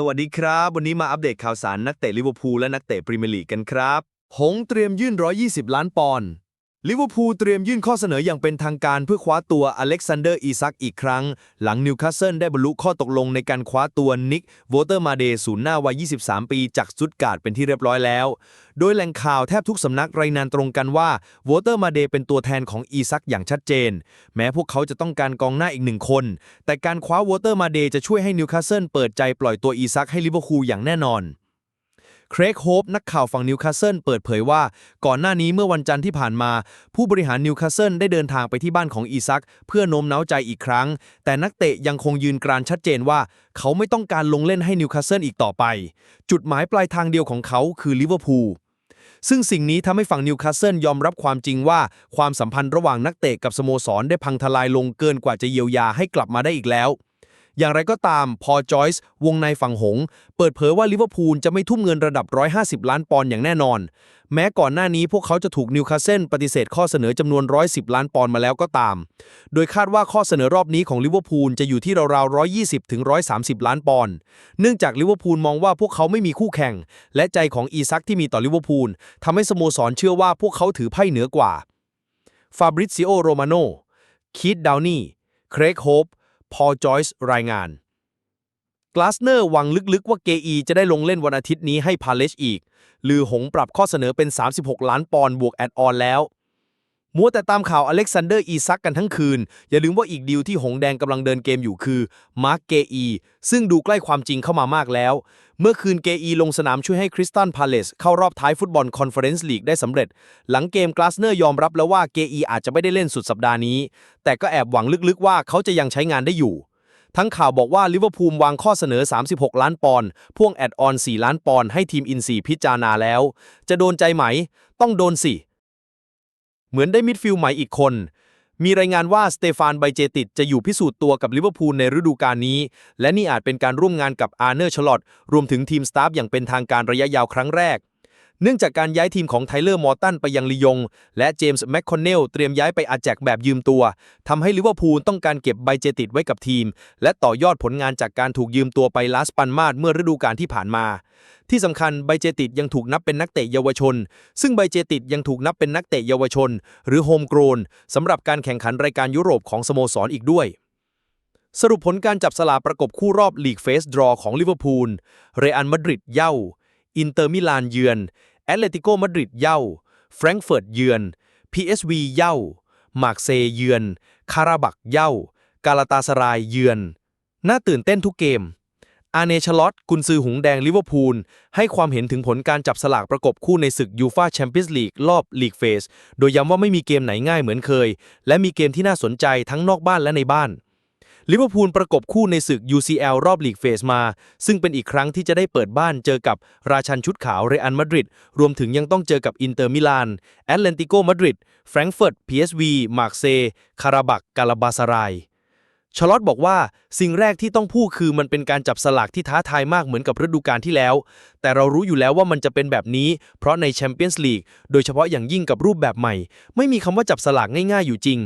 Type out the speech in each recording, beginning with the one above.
สวัสดีครับ วันนี้มาอัปเดตข่าวสารนักเตะลิเวอร์พูลและนักเตะพรีเมียร์ลีกกันครับ หงเตรียมยื่น 120 ล้านปอนด์ ลิเวอร์พูลเตรียมยื่นข้อเสนออย่างเป็นทางการเพื่อคว้าตัวอเล็กซานเดอร์อีซักอีกครั้ง หลังนิวคาสเซิลได้บรรลุข้อตกลงในการคว้าตัวนิกโวเตอร์มาเดศูนย์หน้าวัย 23 ปีจากสตุตการ์ดเป็นที่เรียบร้อยแล้ว โดยแหล่งข่าวแทบทุกสำนักรายงานตรงกันว่าโวเตอร์มาเดเป็นตัวแทนของอีซักอย่างชัดเจน แม้พวกเขาจะต้องการกองหน้าอีกหนึ่งคน แต่การคว้าโวเตอร์มาเดจะช่วยให้นิวคาสเซิลเปิดใจปล่อยตัวอีซักให้ลิเวอร์พูลอย่างแน่นอน เครกโฮปนักข่าวฝั่งนิวคาสเซิลเปิดเผยว่า ก่อนหน้านี้เมื่อวันจันทร์ที่ผ่านมา ผู้บริหารนิวคาสเซิลได้เดินทางไปที่บ้านของอีซัก เพื่อโน้มน้าวใจอีกครั้ง แต่นักเตะยังคงยืนกรานชัดเจนว่า เขาไม่ต้องการลงเล่นให้นิวคาสเซิลอีกต่อไป จุดหมายปลายทางเดียวของเขาคือลิเวอร์พูลซึ่งสิ่งนี้ทำให้ฝั่งนิวคาสเซิลยอมรับความจริงว่า ความสัมพันธ์ระหว่างนักเตะกับสโมสรได้พังทลายลงเกินกว่าจะเยียวยาให้กลับมาได้อีกแล้ว อย่างไรก็ตามพอจอยส์วงในฝั่งหง เปิดเผยว่าลิเวอร์พูลจะไม่ทุ่มเงินระดับ 150 ล้านปอนด์อย่างแน่นอน แม้ก่อนหน้านี้พวกเขาจะถูกนิวคาสเซิลปฏิเสธข้อเสนอจำนวน 110 ล้านปอนด์มาแล้วก็ตาม โดยคาดว่าข้อเสนอรอบนี้ของลิเวอร์พูลจะอยู่ที่ราวๆ 120 ถึง 130 ล้านปอนด์ เนื่องจากลิเวอร์พูลมองว่าพวกเขาไม่มีคู่แข่ง และใจของอีซักที่มีต่อลิเวอร์พูลทำให้สโมสรเชื่อว่าพวกเขาถือไพ่เหนือกว่าฟาบริซิโอโรมาโนคีตดาวนี่เครกโฮป พอลจอยส์รายงานกลาสเนอร์หวังลึกๆว่าเกอีจะได้ลงเล่นวันอาทิตย์นี้ให้พาเลชอีก ลือหงปรับข้อเสนอเป็น 36 ล้านปอนด์บวกแอดออนแล้ว มัวแต่ตามข่าวอเล็กซานเดอร์อีซักกันทั้งคืน อย่าลืมว่าอีกดีลที่หงแดงกำลังเดินเกมอยู่คือมาร์กเกอีซึ่งดูใกล้ความจริงเข้ามามากแล้ว เมื่อคืนเกอีลงสนามช่วยให้คริสตันพาเลสเข้ารอบท้ายฟุตบอลคอนเฟอเรนซ์ลีกได้สำเร็จ หลังเกมกลาสเนอร์ยอมรับแล้วว่าเกอีอาจจะไม่ได้เล่นสุดสัปดาห์นี้ แต่ก็แอบหวังลึกๆว่าเขาจะยังใช้งานได้อยู่ทั้งข่าวบอกว่าลิเวอร์พูลวางข้อเสนอ 36 ล้านปอนด์พ่วงแอดออน 4 ล้านปอนด์ให้ทีมอินซีพิจารณาแล้ว จะโดนใจไหม ต้องโดนสิ เหมือนได้มิดฟิลด์ใหม่อีกคน มีรายงานว่าสเตฟานไบเจติดจะอยู่พิสูจน์ตัวกับลิเวอร์พูลในฤดูกาลนี้ และนี่อาจเป็นการร่วมงานกับอาร์เนอร์ชลอตรวมถึงทีมสตาฟอย่างเป็นทางการระยะยาวครั้งแรก เนื่องจากการย้ายทีมของไทเลอร์มอร์ตันไปยังลียง และเจมส์แมคคอนเนลเตรียมย้ายไปอาแจกแบบยืมตัวทำให้ลิเวอร์พูลต้องการเก็บไบเจติดไว้กับทีม และต่อยอดผลงานจากการถูกยืมตัวไปลาสปันมาดเมื่อฤดูกาลที่ผ่านมา ที่สำคัญไบเจติดยังถูกนับเป็นนักเตะเยาวชน ซึ่งไบเจติดยังถูกนับเป็นนักเตะเยาวชน หรือโฮมโกรนสำหรับการแข่งขันรายการยุโรปของสโมสรอีกด้วยสรุปผลการจับสลากประกบคู่รอบลีกเฟสดรอของลิเวอร์พูล เรอัลมาดริดเย่า อินเตอร์มิลานเยือน แอตเลติโกมาดริดเย่า แฟรงก์เฟิร์ตเยือน PSV เย่า มาร์กเซยเยือน คาราบักเย่า กาลาตาสรายเยือน น่าตื่นเต้นทุกเกม อาเนชลอตกุนซือหุงแดงลิเวอร์พูล ให้ความเห็นถึงผลการจับสลากประกบคู่ในศึกยูฟาแชมเปี้ยนส์ลีกรอบลีกเฟส โดยย้ำว่าไม่มีเกมไหนง่ายเหมือนเคย และมีเกมที่น่าสนใจทั้งนอกบ้านและในบ้าน ลิเวอร์พูลประกบคู่ในศึก UCL รอบลีกเฟสมา ซึ่งเป็นอีกครั้งที่จะได้เปิดบ้านเจอกับราชันชุดขาวเรอัลมาดริด รวมถึงยังต้องเจอกับอินเตอร์มิลาน แอตเลติโกมาดริด แฟรงก์เฟิร์ต PSV มาร์เซย์คาราบัก กาลาบาสารายชลอตบอกว่าสิ่งแรกที่ต้องพูดคือมันเป็นการจับสลากที่ท้าทายมากเหมือนกับฤดูกาลที่แล้ว แต่เรารู้อยู่แล้วว่ามันจะเป็นแบบนี้ เพราะในแชมเปี้ยนส์ลีกโดยเฉพาะอย่างยิ่งกับรูปแบบใหม่ ไม่มีคำว่าจับสลากง่ายๆอยู่จริง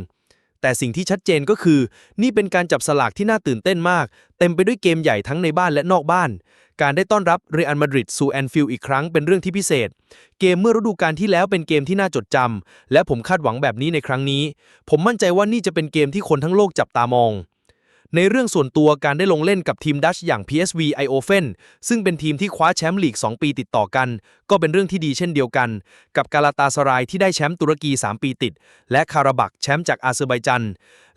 แต่สิ่งที่ชัดเจนก็คือ นี่เป็นการจับสลากที่น่าตื่นเต้นมาก เต็มไปด้วยเกมใหญ่ทั้งในบ้านและนอกบ้าน การได้ต้อนรับเรอัลมาดริดสู่แอนฟิลด์อีกครั้งเป็นเรื่องที่พิเศษ เกมเมื่อฤดูกาลที่แล้วเป็นเกมที่น่าจดจำและผมคาดหวังแบบนี้ในครั้งนี้ ผมมั่นใจว่านี่จะเป็นเกมที่คนทั้งโลกจับตามอง ในเรื่องส่วนตัวการได้ลงเล่นกับทีมดัชอย่าง PSV Eindhoven ซึ่งเป็นทีมที่คว้าแชมป์ลีก 2 ปีติดต่อกัน ก็เป็นเรื่องที่ดีเช่นเดียวกัน กับกาลาตาสรายที่ได้แชมป์ตุรกี 3 ปีติด และคาราบักแชมป์จากอาเซอร์ไบจัน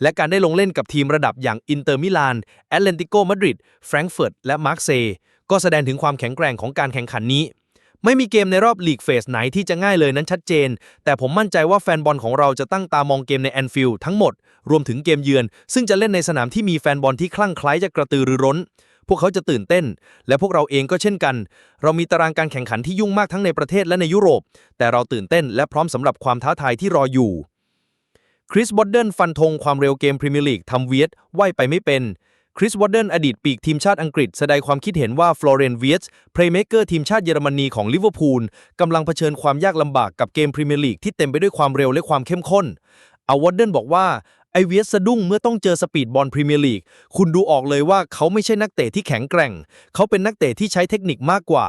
และการได้ลงเล่นกับทีมระดับอย่างอินเตอร์มิลานแอตเลติโกมาดริดแฟรงก์เฟิร์ตและมาร์กเซก็แสดงถึงความแข็งแกร่งของการแข่งขันนี้ไม่มีเกมในรอบลีกเฟสไหนที่จะง่ายเลยนั้นชัดเจน แต่ผมมั่นใจว่าแฟนบอลของเราจะตั้งตามองเกมในแอนฟิลด์ทั้งหมด รวมถึงเกมเยือน ซึ่งจะเล่นในสนามที่มีแฟนบอลที่คลั่งไคล้จะกระตือรือร้น พวกเขาจะตื่นเต้น และพวกเราเองก็เช่นกัน เรามีตารางการแข่งขันที่ยุ่งมากทั้งในประเทศและในยุโรป แต่เราตื่นเต้นและพร้อมสำหรับความท้าทายที่รออยู่คริสบอดเดนฟันธงความเร็วเกมพรีเมียร์ลีกทำเวียดไหวไปไม่เป็นคริสวอดเดนอดีตปีกทีมชาติอังกฤษแสดงความคิดเห็นว่าฟลอเรนเวียสเพลย์เมเกอร์ทีมชาติเยอรมนีของลิเวอร์พูลกำลังเผชิญความยากลำบากกับเกมพรีเมียร์ลีกที่เต็มไปด้วยความเร็วและความเข้มข้นอาวอดเดนบอกว่า ไอเวียสสะดุ้งเมื่อต้องเจอสปีดบอลพรีเมียร์ลีก คุณดูออกเลยว่าเขาไม่ใช่นักเตะที่แข็งแกร่ง เขาเป็นนักเตะที่ใช้เทคนิคมากกว่า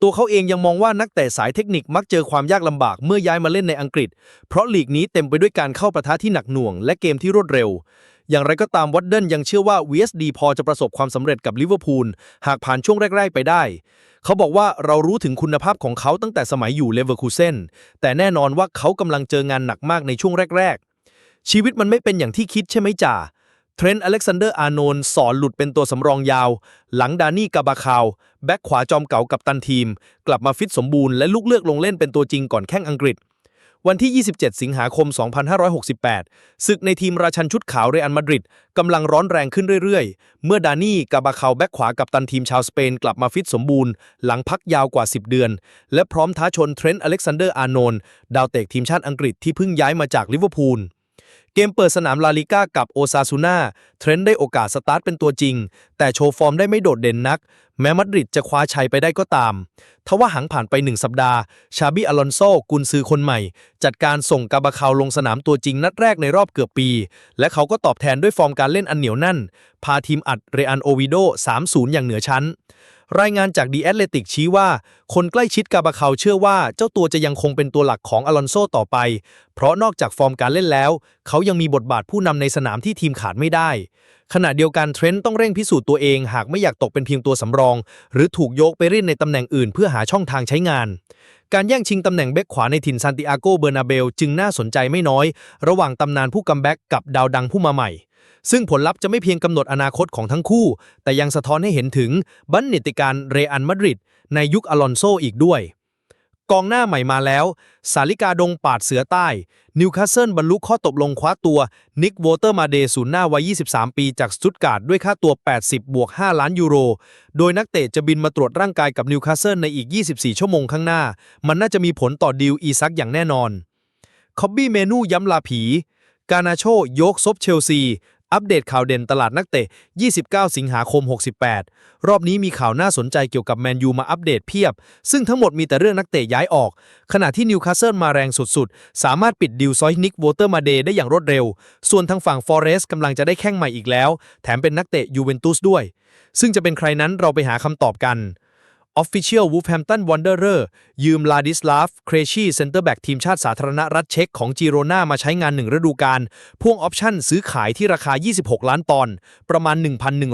ตัวเขาเองยังมองว่านักเตะสายเทคนิคมักเจอความยากลำบากเมื่อย้ายมาเล่นในอังกฤษ เพราะลีกนี้เต็มไปด้วยการเข้าประทะที่หนักหน่วง และเกมที่รวดเร็ว อย่างไรก็ตามวัดเดิลยังเชื่อว่า VSD พอจะประสบความสำเร็จกับลิเวอร์พูลหากผ่านช่วงแรก ๆ ไปได้เขาบอกว่าเรารู้ถึงคุณภาพของเขาตั้งแต่สมัยอยู่เลเวอร์คูเซนแต่แน่นอนว่าเขากำลังเจองานหนักมากในช่วงแรกๆ ชีวิตมันไม่เป็นอย่างที่คิดใช่ไหมจ่าเทรนต์อเล็กซานเดอร์อาโนนสอนหลุดเป็นตัวสำรองยาว หลังดานี่กาบาคาว แบ็คขวาจอมเก่ากับตันทีม กลับมาฟิตสมบูรณ์และลุกเลือกลงเล่นเป็นตัวจริงก่อนแข่งอังกฤษ วันที่ 27 สิงหาคม 2568 ศึกในทีมราชันชุดขาวเรอัลมาดริดกำลังร้อนแรงขึ้นเรื่อยๆ เมื่อดานี่กาบาคาวแบ็คขวากับตันทีมชาวสเปนกลับมาฟิตสมบูรณ์ หลังพักยาวกว่า 10 เดือน และพร้อมท้าชนเทรนต์อเล็กซานเดอร์อาโนนดาวเตะทีมชาติอังกฤษที่เพิ่งย้ายมาจากลิเวอร์พูล เกมเปิดสนามลาลิก้ากับโอซาซูน่าเทรนต์ได้โอกาสสตาร์ทเป็นตัวจริง แต่โชว์ฟอร์มได้ไม่โดดเด่นนัก แม้มาดริดจะคว้าชัยไปได้ก็ตาม ทว่าหังผ่านไปหนึ่งสัปดาห์ ชาบิอลอนโซกุนซือคนใหม่ จัดการส่งกาบาคาวลงสนามตัวจริงนัดแรกในรอบเกือบปี และเขาก็ตอบแทนด้วยฟอร์มการเล่นอันเหนียวแน่น พาทีมอัดเรอันโอวิโด 3-0 อย่างเหนือชั้น รายงานจากดีแอตเลติกชี้ว่า คนใกล้ชิดกาบาเคาเชื่อว่าเจ้าตัวจะยังคงเป็นตัวหลักของอลอนโซต่อไป เพราะนอกจากฟอร์มการเล่นแล้ว เขายังมีบทบาทผู้นำในสนามที่ทีมขาดไม่ได้ ขณะเดียวกันเทรนต์ต้องเร่งพิสูจน์ตัวเอง หากไม่อยากตกเป็นเพียงตัวสำรอง หรือถูกโยกไปเล่นในตำแหน่งอื่นเพื่อหาช่องทางใช้งาน การแย่งชิงตำแหน่งแบ็คขวาในถิ่นซานติอาโกเบอร์นาเบลจึงน่าสนใจไม่น้อย ระหว่างตำนานผู้กัมแบ็กกับดาวดังผู้มาใหม่ ซึ่งผลลัพธ์จะไม่เพียงกำหนดอนาคตของทั้งคู่ แต่ยังสะท้อนให้เห็นถึงบัณฑิตการเรอัลมาดริดในยุคอลอนโซอีกด้วย กองหน้าใหม่มาแล้ว สาลิกาดงปาดเสือใต้ นิวคาสเซิลบรรลุข้อตกลงคว้าตัว นิกโวเตอร์มาเดศูนย์หน้าวัย 23 ปีจากสตุตการ์ดด้วยค่าตัว 80 บวก 5 ล้านยูโร โดยนักเตะจะบินมาตรวจร่างกายกับนิวคาสเซิลในอีก 24 ชั่วโมงข้างหน้า มันน่าจะมีผลต่อดีลอีซักอย่างแน่นอนคอบบี้เมนูย้ำลาผี กานาโชโยกซบเชลซี อัปเดตข่าวเด่นตลาดนักเตะ 29 สิงหาคม 68 รอบนี้มีข่าวน่าสนใจเกี่ยวกับแมนยูมาอัปเดตเพียบ ซึ่งทั้งหมดมีแต่เรื่องนักเตะย้ายออก ขณะที่นิวคาสเซิลมาแรงสุดๆ สามารถปิดดิวซอยนิกโวเตอร์มาเดย์ได้อย่างรวดเร็ว ส่วนทางฝั่งฟอเรสต์กำลังจะได้แข้งใหม่อีกแล้ว แถมเป็นนักเตะยูเวนตุสด้วย ซึ่งจะเป็นใครนั้นเราไปหาคำตอบกัน Official Wolverhampton Wanderer ยืมลาดิสลาฟ เครชีเซนเตอร์แบ็กทีมชาติสาธารณรัฐเช็กของจีโรนามาใช้งานหนึ่งฤดูกาลพ่วงออปชั่นซื้อขายที่ราคา 26 ล้านปอนด์ประมาณ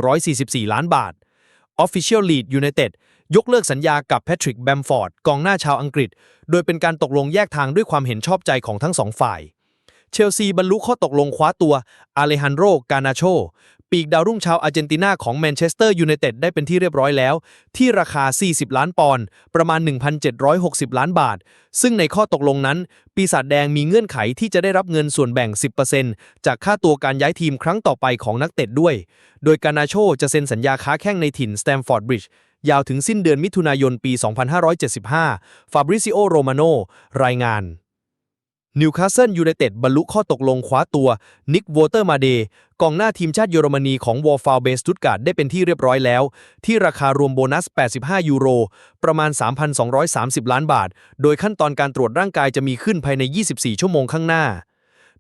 1,144 ล้านบาท Official Lead United ยกเลิกสัญญากับแพทริกแบมฟอร์ดกองหน้าชาวอังกฤษ โดยเป็นการตกลงแยกทางด้วยความเห็นชอบใจของทั้งสองฝ่าย เชลซีบรรลุข้อตกลงคว้าตัวอาเลฮันโดกานาโช ปีกดาวรุ่งชาวอาร์เจนตินาของแมนเชสเตอร์ยูไนเต็ดได้เป็นที่เรียบร้อยแล้ว ที่ราคา 40 ล้านปอนด์ประมาณ 1,760 ล้านบาท ซึ่งในข้อตกลงนั้น ปีศาจแดงมีเงื่อนไขที่จะได้รับเงินส่วนแบ่ง 10%จากค่าตัวการย้ายทีมครั้งต่อไปของนักเตะด้วย โดยกานาโชจะเซ็นสัญญาค้าแข้งในถิ่นสแตมฟอร์ดบริดจ์ยาวถึงสิ้นเดือนมิถุนายนปี 2575 ฟาบริซิโอ โรมาโน รายงาน นิวคาสเซิลยูไนเต็ดบรรลุข้อตกลงคว้าตัว นิกโวเตอร์มาเดกองหน้าทีมชาติเยอรมนีของวอลฟาวเบสตุตการ์ดได้เป็นที่เรียบร้อยแล้ว ที่ราคารวมโบนัส 85 ยูโร ประมาณ 3,230 ล้านบาท โดยขั้นตอนการตรวจร่างกายจะมีขึ้นภายใน 24 ชั่วโมงข้างหน้า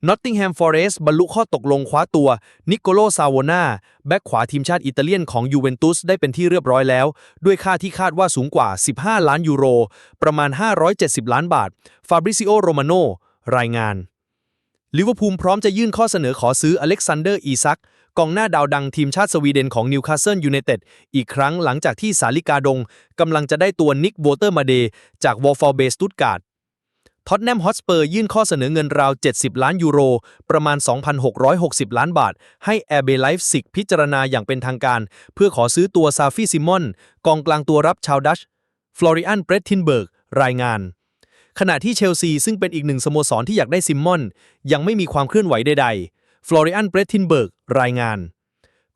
นอตติงแฮมฟอเรสต์บรรลุข้อตกลงคว้าตัว นิโคโลซาวนาแบ็กขวาทีมชาติอิตาเลียนของยูเวนตุสได้เป็นที่เรียบร้อยแล้ว ด้วยค่าที่คาดว่าสูงกว่า 15 ล้านยูโร ประมาณ 570 ล้านบาท ฟาบริซิโอ โรมาโน รายงาน ลิเวอร์พูลพร้อมจะยื่นข้อเสนอขอซื้ออเล็กซานเดอร์อีซัก กองหน้าดาวดังทีมชาติสวีเดนของนิวคาสเซิลยูไนเต็ดอีกครั้งหลังจากที่สาลิกาดงกำลังจะได้ตัวนิกโวเตอร์มาเดจากวอลฟอร์เบสตุตการ์ดท็อตแนมฮอตสเปอร์ยื่นข้อเสนอเงินราว 70 ล้านยูโร ประมาณ 2,660 ล้านบาท ให้แอร์เบไลฟ์สิกพิจารณาอย่างเป็นทางการ เพื่อขอซื้อตัวซาฟี่ซิมอน กองกลางตัวรับชาวดัช ฟลอริอันเบรตทินเบิร์ก รายงาน ขณะที่เชลซีซึ่งเป็นอีกหนึ่งสโมสรที่อยากได้ซิมมอน ยังไม่มีความเคลื่อนไหวใดๆฟลอริอันเบรตินเบิร์กรายงาน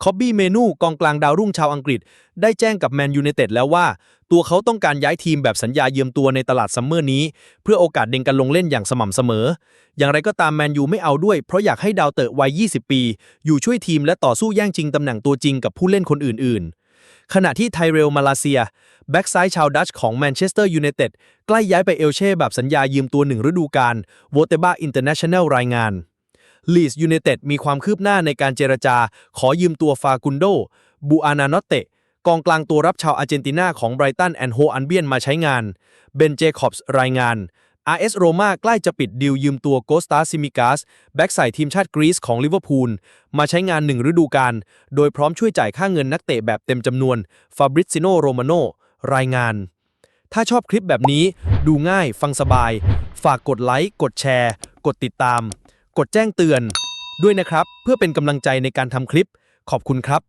คอบบี้เมนูกองกลางดาวรุ่งชาวอังกฤษ ได้แจ้งกับแมนยูไนเต็ดแล้วว่า ตัวเขาต้องการย้ายทีมแบบสัญญาเยืมตัวในตลาดซัมเมอร์นี้ เพื่อโอกาสเด้งกันลงเล่นอย่างสม่ำเสมอ อย่างไรก็ตามแมนยูไม่เอาด้วย เพราะอยากให้ดาวเตะวัย 20 ปี อยู่ช่วยทีมและต่อสู้แย่งชิงตำแหน่งตัวจริงกับผู้เล่นคนอื่นๆ ขณะที่ไทเรลมาลาเซีย แบ็กซ้ายชาวดัชของแมนเชสเตอร์ยูไนเต็ดใกล้ย้ายไปเอลเช่แบบสัญญายืมตัวหนึ่งฤดูกาลโวเตบ้าอินเตอร์เนชั่นแนลรายงานลีสยูเนเต็ดมีความคืบหน้าในการเจรจา ขอยืมตัวฟากุนโดบูอานานอตเตะกองกลางตัวรับชาวอาร์เจนตินาของไบรตันแอนโฮอันเบียนมาใช้งาน เบนเจคอบส์รายงาน RS โรม่าใกล้จะปิดดีลยืมตัวโกสตาซิมิกาสแบ็กใส่ทีมชาติกรีซของลิเวอร์พูล มาใช้งานหนึ่งฤดูกาลโดยพร้อมช่วยจ่ายค่าเงินนักเตะแบบเต็มจำนวนฟาบริซิโนโรมาโนรายงาน ถ้าชอบคลิปแบบนี้ดูง่ายฟังสบาย ฝากกดไลค์ กดแชร์ กดติดตาม กดแจ้งเตือน ด้วยนะครับ เพื่อเป็นกำลังใจในการทำคลิป ขอบคุณครับ